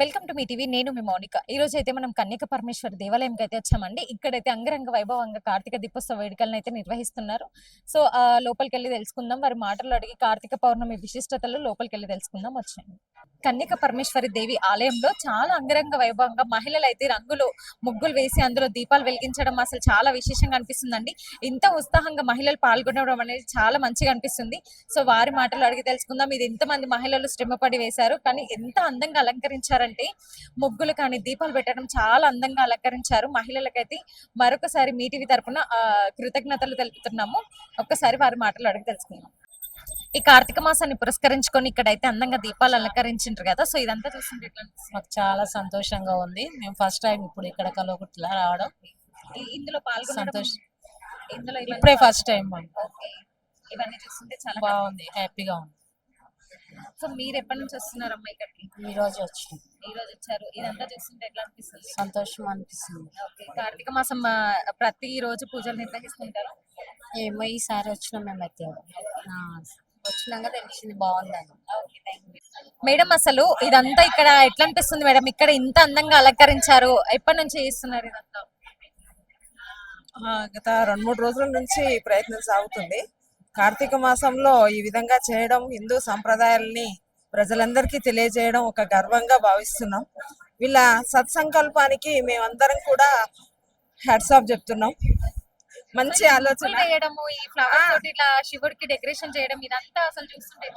Welcome to me TV నేను మీ మౌనిక. ఈ రోజు అయితే మనం కన్యక పరమేశ్వర దేవాలయంకి అయితే వచ్చామండి. ఇక్కడైతే అంగరంగ వైభవంగా కార్తీక దీపోత్సవ వేడుకలను అయితే నిర్వహిస్తున్నారు. సో ఆ లోపలికి వెళ్ళి తెలుసుకుందాం. వారి మాటలు అడిగి కార్తీక పౌర్ణమి విశిష్టతలు లోపలికి వెళ్ళి తెలుసుకుందాం. వచ్చాను కన్యక పరమేశ్వరి దేవి ఆలయంలో చాలా అంగరంగ వైభవంగా మహిళలు అయితే రంగులు ముగ్గులు వేసి అందులో దీపాలు వెలిగించడం అసలు చాలా విశేషంగా అనిపిస్తుందండి. ఇంత ఉత్సాహంగా మహిళలు పాల్గొనడం అనేది చాలా మంచిగా అనిపిస్తుంది. సో వారి మాటలు అడిగి తెలుసుకుందాం. ఇది ఎంతమంది మహిళలు శ్రమపడి వేశారు. కానీ ఎంత అందంగా అలంకరించారంటే ముగ్గులు కానీ దీపాలు పెట్టడం చాలా అందంగా అలంకరించారు. మహిళలకైతే మరొకసారి మీ టీవీ తరపున ఆ, కృతజ్ఞతలు తెలుపుతున్నాము. ఒక్కసారి వారి మాటలు అడిగి తెలుసుకుందాం. ఈ కార్తీక మాసాన్ని పురస్కరించుకొని ఇక్కడైతే అందంగా దీపాలు అలంకరించారు కదా సో ఇదంతా చూస్తుంటే? మాకు చాలా సంతోషంగా ఉంది. మేము ఫస్ట్ టైం ఇప్పుడు ఇక్కడ కలవకుట్లా రావడం. ఇందులో సంతోషం. ఇందులో ఇప్పుడే ఫస్ట్ టైం. ఇవన్నీ చూస్తుంటే చాలా బాగుంది. హ్యాపీగా ఉంది. సో మీరు ఎప్పటి నుంచి వస్తున్నారమ్మా ఇక్కడికి? ఈ రోజు వచ్చినాం. ఈ రోజు వచ్చారు. ఇదంతా చూస్తుంటే ఎట్లా అనిపిస్తుంది? సంతోషం అనిపిస్తుంది. ఓకే. కార్తీక మాసం ఆ, ప్రతి రోజు పూజలు నిర్వహిస్తుంటారు ఏమో ఈసారి వచ్చినాం మేమైతే ఆ, వచ్చినాక తెలిసింది బాగుందని. మేడం అసలు ఇదంతా ఇక్కడ ఎట్లా అనిపిస్తుంది మేడం? ఇక్కడ ఇంత అందంగా అలంకరించారు. ఎప్పటి నుంచి చేస్తున్నారు ఇదంతా? ఆ, గత రెండు మూడు రోజుల నుంచి ఈ ప్రయత్నం సాగుతుంది. కార్తీక మాసంలో ఈ విధంగా చేయడం హిందూ సంప్రదాయాల్ని ప్రజలందరికీ తెలియజేయడం ఒక గర్వంగా భావిస్తున్నాం. వీళ్ళ సత్సంకల్పానికి మేమందరం కూడా హ్యాట్స్ ఆఫ్ చెప్తున్నాం. మంచి ఆలోచన. ఈ ఇట్లా శివుడికి డెకరేషన్ చేయడం ఇదంతా అసలు చూస్తుంటే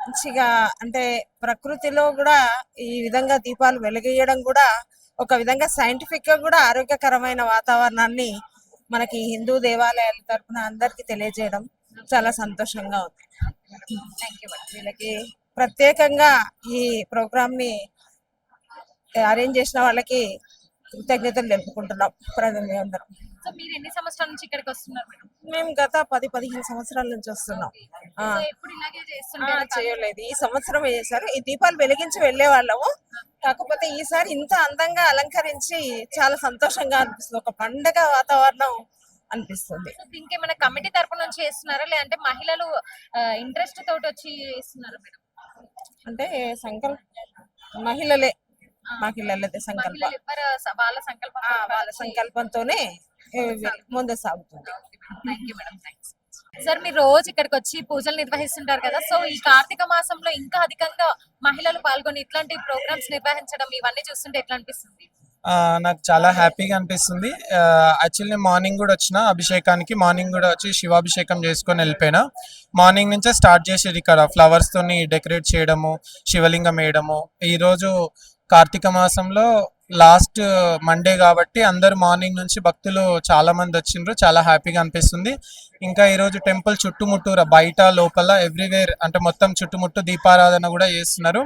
మంచిగా అంటే ప్రకృతిలో కూడా ఈ విధంగా దీపాలు వెలిగియడం కూడా ఒక విధంగా సైంటిఫిక్గా కూడా ఆరోగ్యకరమైన వాతావరణాన్ని మనకి హిందూ దేవాలయాల తరపున అందరికి తెలియజేయడం చాలా సంతోషంగా ఉంది. వీళ్ళకి ప్రత్యేకంగా ఈ ప్రోగ్రామ్ని అరేంజ్ చేసిన వాళ్ళకి కృతజ్ఞతలు తెలుపుకుంటున్నాం. ప్రజలు అందరం సో మీరు ఎన్ని సంవత్సరాల నుంచి ఇక్కడికి వస్తున్నారు మేడం? మేము గత పది పదిహేను సంవత్సరాల నుంచి వస్తున్నాం. ఆ. సో ఎప్పుడు ఇలాగే ఆ, చేస్తుంటారు చేయలేదు. ఈ సంవత్సరం చేశారు? ఈ దీపాలు వెలిగించి వెళ్ళే వాళ్ళము. కాకపోతే ఈసారి ఇంత అందంగా అలంకరించి చాలా సంతోషంగా అనిపిస్తుంది. ఒక పండగ వాతావరణం అనిపిస్తుంది. ఇంకేమైనా కమిటీ తరపు నుంచి చేస్తున్నారా? లేదంటే మహిళలు ఇంట్రెస్ట్ తోటి వచ్చి చేస్తున్నారా మేడం? అంటే సంకల్ప మహిళలే. మహిళలదే సంకల్ప. మహిళలు ఎవ్వరు స- వాళ్ళ సంకల్పం ఆ, వాళ్ళ సంకల్పంతోనే ముందు సాగుతుంది సార్ మీరు రోజు ఇక్కడికి వచ్చి పూజలు నిర్వహిస్తుంటారు కదా సో ఈ కార్తీక మాసంలో ఇంకా అధికంగా మహిళలు పాల్గొని ఇట్లాంటి ప్రోగ్రామ్స్ నిర్వహించడం ఇవన్నీ చూస్తుంటే ఎట్లా అనిపిస్తుంది? ఆ, నాకు చాలా హ్యాపీగా అనిపిస్తుంది. యాక్చువల్లీ మార్నింగ్ కూడా వచ్చిన అభిషేకానికి మార్నింగ్ కూడా వచ్చి శివాభిషేకం చేసుకొని వెళ్ళిపోయినా. మార్నింగ్ నుంచే స్టార్ట్ చేసేది ఇక్కడ ఫ్లవర్స్ తోని డెకరేట్ చేయడము శివలింగం వేయడము. ఈరోజు కార్తీక మాసంలో లాస్ట్ మండే కాబట్టి అందరు మార్నింగ్ నుంచి భక్తులు చాలా మంది వచ్చిండ్రు. చాలా హ్యాపీగా అనిపిస్తుంది. ఇంకా ఈరోజు టెంపుల్ చుట్టుముట్టూర బయట లోపల ఎవ్రీవేర్ అంటే మొత్తం చుట్టుముట్టు దీపారాధన కూడా చేస్తున్నారు.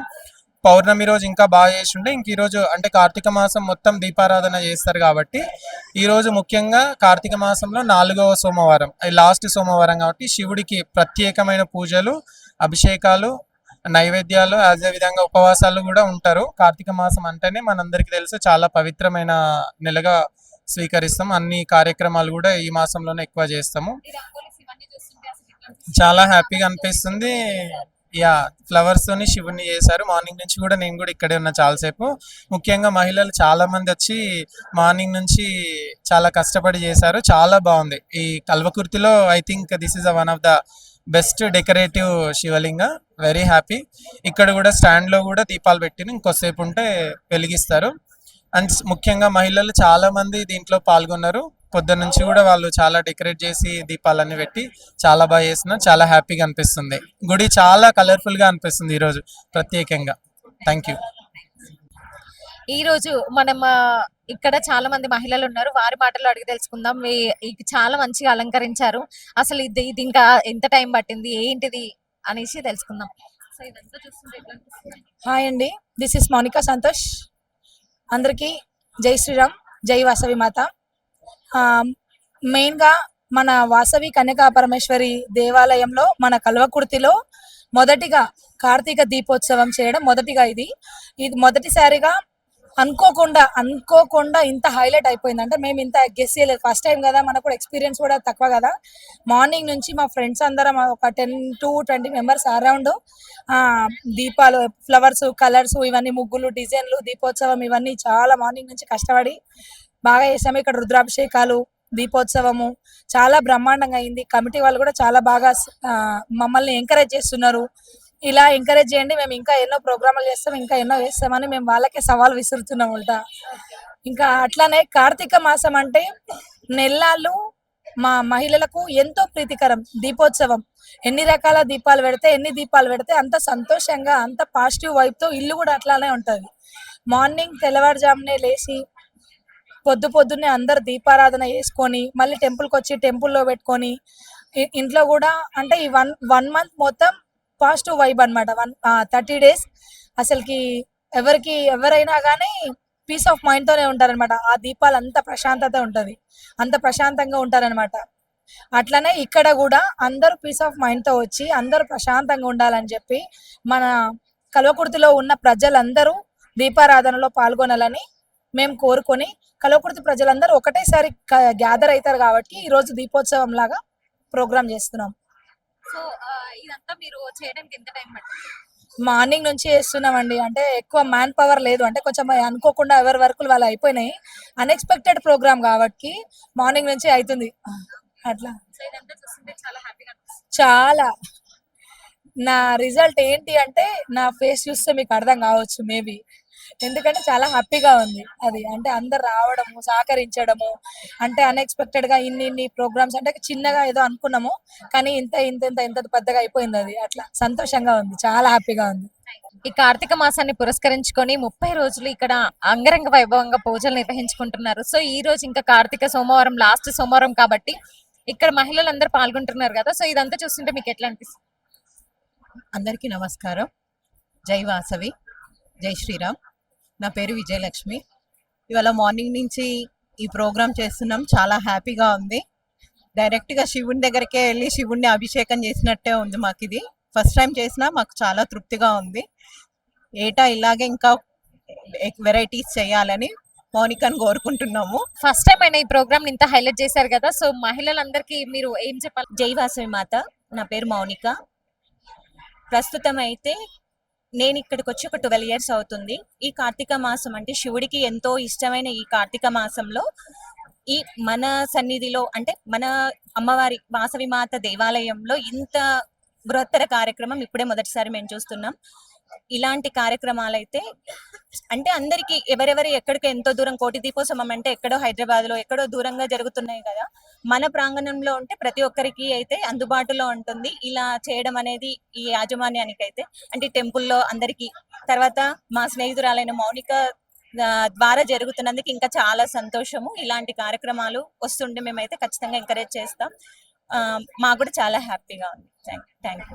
పౌర్ణమి రోజు ఇంకా బాగా చేసి ఉంటే ఇంక ఈ రోజు అంటే కార్తీక మాసం మొత్తం దీపారాధన చేస్తారు కాబట్టి ఈ రోజు ముఖ్యంగా కార్తీక మాసంలో నాలుగవ సోమవారం లాస్ట్ సోమవారం కాబట్టి శివుడికి ప్రత్యేకమైన పూజలు అభిషేకాలు నైవేద్యాలు అదే విధంగా ఉపవాసాలు కూడా ఉంటారు. కార్తీక మాసం అంటేనే మనందరికీ తెలుసు చాలా పవిత్రమైన నెలగా స్వీకరిస్తాం. అన్ని కార్యక్రమాలు కూడా ఈ మాసంలోనే ఎక్కువ చేస్తాము? చాలా హ్యాపీగా అనిపిస్తుంది. యా ఫ్లవర్స్ తోని శివుని చేశారు. మార్నింగ్ నుంచి కూడా నేను కూడా ఇక్కడే ఉన్నా చాలాసేపు. ముఖ్యంగా మహిళలు చాలా మంది వచ్చి మార్నింగ్ నుంచి చాలా కష్టపడి చేశారు. చాలా బాగుంది. ఈ కల్వకుర్తిలో I think this is one of the best decorative Shivalinga. Very happy ఇక్కడ కూడా స్టాండ్లో కూడా దీపాలు పెట్టిన ఇంకోసేపు ఉంటే వెలిగిస్తారు. అండ్ ముఖ్యంగా మహిళలు చాలా మంది దీంట్లో పాల్గొన్నారు. పొద్దున్న నుంచి కూడా వాళ్ళు చాలా డెకరేట్ చేసి దీపాలన్నీ పెట్టి చాలా బాగా చేస్తున్నారు. చాలా హ్యాపీగా అనిపిస్తుంది. గుడి చాలా కలర్ఫుల్గా అనిపిస్తుంది ఈరోజు ప్రత్యేకంగా. థ్యాంక్ యూ ఈరోజు మనం ఇక్కడ చాలా మంది మహిళలు ఉన్నారు. వారి మాటలు అడిగి తెలుసుకుందాం. ఈ- చాలా మంచిగా అలంకరించారు. అసలు ఇది ఇది ఇంకా ఎంత టైం పట్టింది? ఏంటిది? అనేసి తెలుసుకుందాం. హాయ్ అండి. దిస్ ఇస్ మౌనికా సంతోష్ అందరికీ జై శ్రీరామ్ జై వాసవి మాత. మెయిన్గా మన వాసవి కన్యకా పరమేశ్వరి దేవాలయంలో మన కల్వకుర్తిలో మొదటిగా కార్తీక దీపోత్సవం చేయడం మొదటిగా ఇది. ఇది మొదటిసారిగా అనుకోకుండా అనుకోకుండా ఇంత హైలైట్ అయిపోయింది. అంటే మేము ఇంత గెస్ చేయలేదు. ఫస్ట్ టైం కదా మనకు కూడా ఎక్స్పీరియన్స్ కూడా తక్కువ కదా. మార్నింగ్ నుంచి మా ఫ్రెండ్స్ అందరం ఒక ten to twenty members around దీపాలు ఫ్లవర్స్ కలర్స్ ఇవన్నీ ముగ్గులు డిజైన్లు దీపోత్సవం ఇవన్నీ చాలా మార్నింగ్ నుంచి కష్టపడి బాగా చేసాము. ఇక్కడ రుద్రాభిషేకాలు దీపోత్సవము చాలా బ్రహ్మాండంగా అయింది. కమిటీ వాళ్ళు కూడా చాలా బాగా మమ్మల్ని ఎంకరేజ్ చేస్తున్నారు. ఇలా ఎంకరేజ్ చేయండి. మేము ఇంకా ఎన్నో ప్రోగ్రాములు చేస్తాం ఇంకా ఎన్నో వేస్తామని మేము వాళ్ళకే సవాల్ విసురుతున్నాం ఉల్టా ఇంకా అట్లానే కార్తీక మాసం అంటే నెల్లాళ్ళు మా మహిళలకు ఎంతో ప్రీతికరం. దీపోత్సవం. ఎన్ని రకాల దీపాలు పెడితే ఎన్ని దీపాలు పెడితే అంత సంతోషంగా అంత పాజిటివ్ వైపుతో ఇల్లు కూడా అట్లానే ఉంటది. మార్నింగ్ తెల్లవారుజామునే లేచి పొద్దు పొద్దున్నే అందరు దీపారాధన చేసుకొని మళ్ళీ టెంపుల్కి వచ్చి టెంపుల్లో పెట్టుకొని ఇంట్లో కూడా అంటే ఈ వన్ వన్ మంత్ మొత్తం పాజిటివ్ వైబ్ అనమాట వన్ థర్టీ డేస్ అసలుకి ఎవరికి ఎవరైనా కానీ పీస్ ఆఫ్ మైండ్ తోనే ఉంటారనమాట ఆ దీపాలు అంత ప్రశాంతత ఉంటది. అంత ప్రశాంతంగా ఉంటారనమాట అట్లనే ఇక్కడ కూడా అందరూ పీస్ ఆఫ్ మైండ్తో వచ్చి అందరూ ప్రశాంతంగా ఉండాలని చెప్పి మన కలవకుర్తిలో ఉన్న ప్రజలందరూ దీపారాధనలో పాల్గొనాలని మేము కోరుకొని కలవకుర్తి ప్రజలందరూ ఒకటేసారి గ్యాదర్ అవుతారు కాబట్టి ఈ రోజు దీపోత్సవం లాగా ప్రోగ్రామ్ చేస్తున్నాం. సో అంతా మీరు చేయడానికి ఎంత టైం పట్టింది మార్నింగ్ నుంచి చేస్తున్నామండి. అంటే ఎక్కువ మ్యాన్ పవర్ లేదు. అంటే కొంచెం అనుకోకుండా ఎవరి వర్కులు వాళ్ళు అయిపోయినాయి. అన్ఎక్స్పెక్టెడ్ ప్రోగ్రామ్ కాబట్టి మార్నింగ్ నుంచి అవుతుంది అట్లా. చాలా చాలా. నా రిజల్ట్ ఏంటి అంటే నా ఫేస్ చూస్తే మీకు అర్థం కావచ్చు మేబీ. ఎందుకంటే చాలా హ్యాపీగా ఉంది అది. అంటే అందరు రావడము సహకరించడము అంటే అన్ఎక్స్పెక్టెడ్గా ఇన్ని ఇన్ని ప్రోగ్రామ్స్ అంటే చిన్నగా ఏదో అనుకున్నాము కానీ ఇంత ఇంత ఇంత ఇంత పెద్దగా అయిపోయింది అది. అట్లా సంతోషంగా ఉంది. చాలా హ్యాపీగా ఉంది. ఈ కార్తీక మాసాన్ని పురస్కరించుకొని ముప్పై రోజులు ఇక్కడ అంగరంగ వైభవంగా పూజలు నిర్వహించుకుంటున్నారు. సో ఈ రోజు ఇంకా కార్తీక సోమవారం లాస్ట్ సోమవారం కాబట్టి ఇక్కడ మహిళలందరూ పాల్గొంటున్నారు కదా. సో ఇదంతా చూస్తుంటే మీకు ఎట్లా అనిపిస్తుంది? అందరికీ నమస్కారం. జై వాసవి. జై శ్రీరామ్. నా పేరు విజయలక్ష్మి. ఇవాళ మార్నింగ్ నుంచి ఈ ప్రోగ్రామ్ చేస్తున్నాం. చాలా హ్యాపీగా ఉంది. డైరెక్ట్గా శివుని దగ్గరికే వెళ్ళి శివుణ్ణి అభిషేకం చేసినట్టే ఉంది మాకు ఇది ఫస్ట్ టైం చేసినా మాకు చాలా తృప్తిగా ఉంది. ఏటా ఇలాగే ఇంకా వెరైటీస్ చేయాలని మౌనికను కోరుకుంటున్నాము. ఫస్ట్ టైం అయినా ఈ ప్రోగ్రామ్ ఇంత హైలైట్ చేశారు కదా సో మహిళలందరికీ మీరు ఏం చెప్పాలి? జై వాసవి మాత నా పేరు మౌనిక. ప్రస్తుతం అయితే నేను ఇక్కడికి వచ్చి ఒక ట్వెల్వ్ ఇయర్స్ అవుతుంది. ఈ కార్తీక మాసం అంటే శివుడికి ఎంతో ఇష్టమైన ఈ కార్తీక మాసంలో ఈ మన సన్నిధిలో అంటే మన అమ్మవారి వాసవి మాత దేవాలయంలో ఇంత బృహత్తర కార్యక్రమం ఇప్పుడే మొదటిసారి మేము చూస్తున్నాం. ఇలాంటి కార్యక్రమాలు అయితే అంటే అందరికి ఎవరెవరు ఎక్కడికి ఎంతో దూరం కోటి దీపోత్సవం అంటే ఎక్కడో హైదరాబాద్లో ఎక్కడో దూరంగా జరుగుతున్నాయి కదా. మన ప్రాంగణంలో ఉంటే ప్రతి ఒక్కరికి అయితే అందుబాటులో ఉంటుంది. ఇలా చేయడం అనేది ఈ యాజమాన్యానికి అయితే అంటే టెంపుల్లో అందరికి తర్వాత మా స్నేహితురాలైన మౌనిక ద్వారా జరుగుతున్నందుకు ఇంకా చాలా సంతోషము. ఇలాంటి కార్యక్రమాలు వస్తుంటే మేమైతే ఖచ్చితంగా ఎంకరేజ్ చేస్తాం. మాకు కూడా చాలా హ్యాపీగా ఉంది. Thank you.